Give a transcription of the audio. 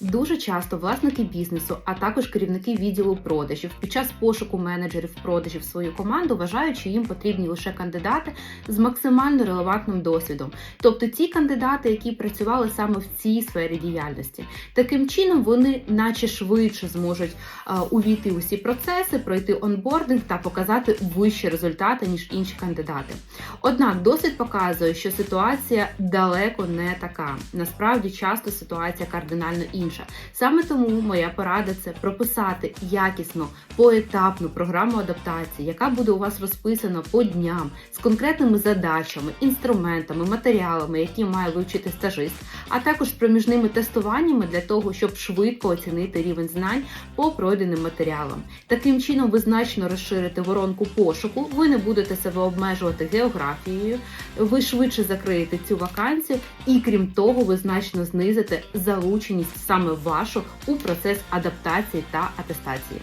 Дуже часто власники бізнесу, а також керівники відділу продажів під час пошуку менеджерів продажів в свою команду вважають, що їм потрібні лише кандидати з максимально релевантним досвідом, тобто ті кандидати, які працювали саме в цій сфері діяльності. Таким чином вони, наче швидше, зможуть увійти у всі процеси, пройти онбординг та показати вищі результати ніж інші кандидати. Однак досвід показує, що ситуація далеко не така. Насправді часто ситуація кардинально інша. Саме тому моя порада це прописати якісну поетапну програму адаптації, яка буде у вас розписана по дням з конкретними задачами, інструментами, матеріалами, які має вивчити стажист, а також проміжними тестуваннями для того, щоб швидко оцінити рівень знань по пройденим матеріалам. Таким чином, ви значно розширите воронку пошуку, ви не будете себе обмежувати географією, ви швидше закриєте цю вакансію, і крім того, ви значно знизите залученість саме вашу у процес адаптації та атестації.